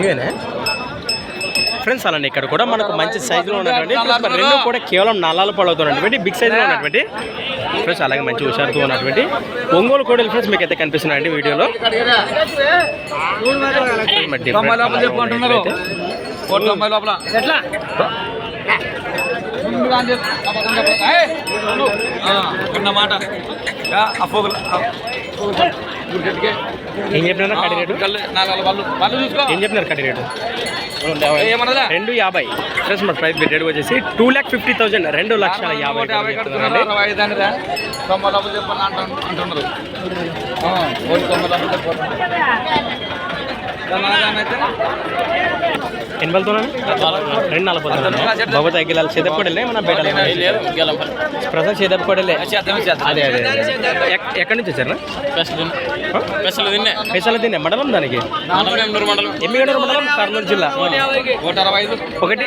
ఇవేనా? ఫ్రెండ్స్ అలానే ఇక్కడ కూడా మనకు మంచి సైజులో ఉన్నటువంటి రెండు కూడా కేవలం నల్లాల పళ్ళతో ఉన్నటువంటి బిగ్ సైజులో ఉన్నటువంటి ఫ్రెండ్స్ అలాగే మంచి హుషారుతో ఉన్నటువంటి ఒంగోలు కోడలు ఫ్రెండ్స్ మీకు అయితే కనిపిస్తున్నాయండి వీడియోలో. మాట. ఏం చెప్పినారు? కడి రేటు? ఏం చెప్పినారు కడి రేటు? రెండు యాభై. మన ప్రైస్ రేట్ వచ్చేసి టూ ల్యాక్ ఫిఫ్టీ థౌసండ్ రెండు లక్షల యాభై అంటున్నారు. అయితే ఎనభైతో రెండు నలభై బాబు తగ్గిలాలి చేదప్పకొడలే మన బేటలే ప్రజెంట్ చేదప్పకొడలే అదే అదే అదే. ఎక్- ఎక్కడి నుంచి వచ్చారు? పెసల తినే మండలం దానికి? ఎమ్మిగడూరు మండలం. కర్నూలు జిల్లా. ఒకటి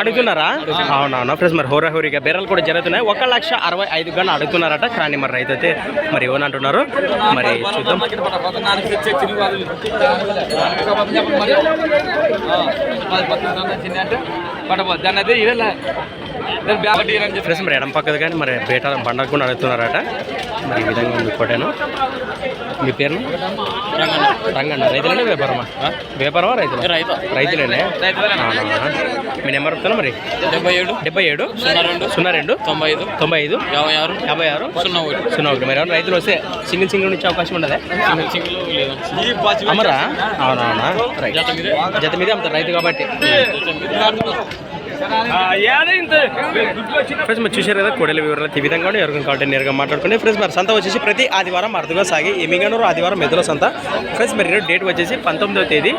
అడుగుతున్నారా? అవునవునా ఫ్రెండ్స్ మరి హోరా హోరీగా బేరాలు కూడా జరుగుతున్నాయి. ఒక లక్ష అరవై ఐదు గన్న అడుగుతున్నారట కానీ మరి రైతు అయితే మరి ఏమని మరి చూద్దాం. దాన్ని అయితే ఇదే బ్యాబట్టి అని చెప్పి ఫ్రెండ్స్ మరి ఎడం పక్కది కానీ మరి బేట బండకు కూడా అడుగుతున్నారట మరి ఈ విధంగా ఉంది కోటేను మీ పేరు? రంగన్న. రైతులేనే వ్యాపారమా? వ్యాపారమా రైతులు? రైతు. రైతులేనే. మీ నెంబర్ వస్తున్నా మరి? డెబ్బై ఏడు. డెబ్బై ఏడు? సున్నా రెండు. సున్నా రెండు. తొంభై ఐదు. తొంభై ఐదు. యాభై ఆరు. యాభై ఆరు. సున్నా ఒకటి. సున్నా ఒకటి. మరి ఏమన్నా రైతులు వస్తే సింగిల్ సింగిల్ నుంచి అవకాశం ఉండదా? సింగిల్ సింగిల్ లేదు? అమరా అవునవునా? రైట్ జత మీదే. జత మీదే అమ్ముతారు రైతు కాబట్టి. ఫ్రెండ్స్ మీరు చూశారు కదా కోడెల వివరాలు ఈ విధంగా కూడా ఎవరికైనా కాబట్టి నేరుగా మాట్లాడుకుని ఫ్రెండ్స్ మరి సంత వచ్చేసి ప్రతి ఆదివారం అర్థగా సాగి ఎమిగనూరు ఆదివారం మెదుల సంత. ఫ్రెండ్స్ మరి డేట్ వచ్చేసి పంతొమ్మిదవ తేదీ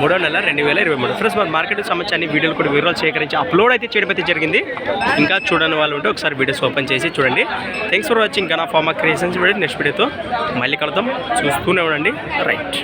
మూడో నెల రెండు వేల ఇరవై మూడు. ఫ్రెండ్స్ మరి మార్కెట్ సంబంధించి అన్ని వీడియోలు కూడా వివరాలు సేకరించి అప్లోడ్ అయితే చేయడం అయితే జరిగింది. ఇంకా చూడని వాళ్ళు ఉంటే ఒకసారి వీడియోస్ ఓపెన్ చేసి చూడండి. Thanks for watching Gana pharma creations video next వీడియోతో మళ్ళీ కలుద్దాం. చూస్తూనే ఉండండి. రైట్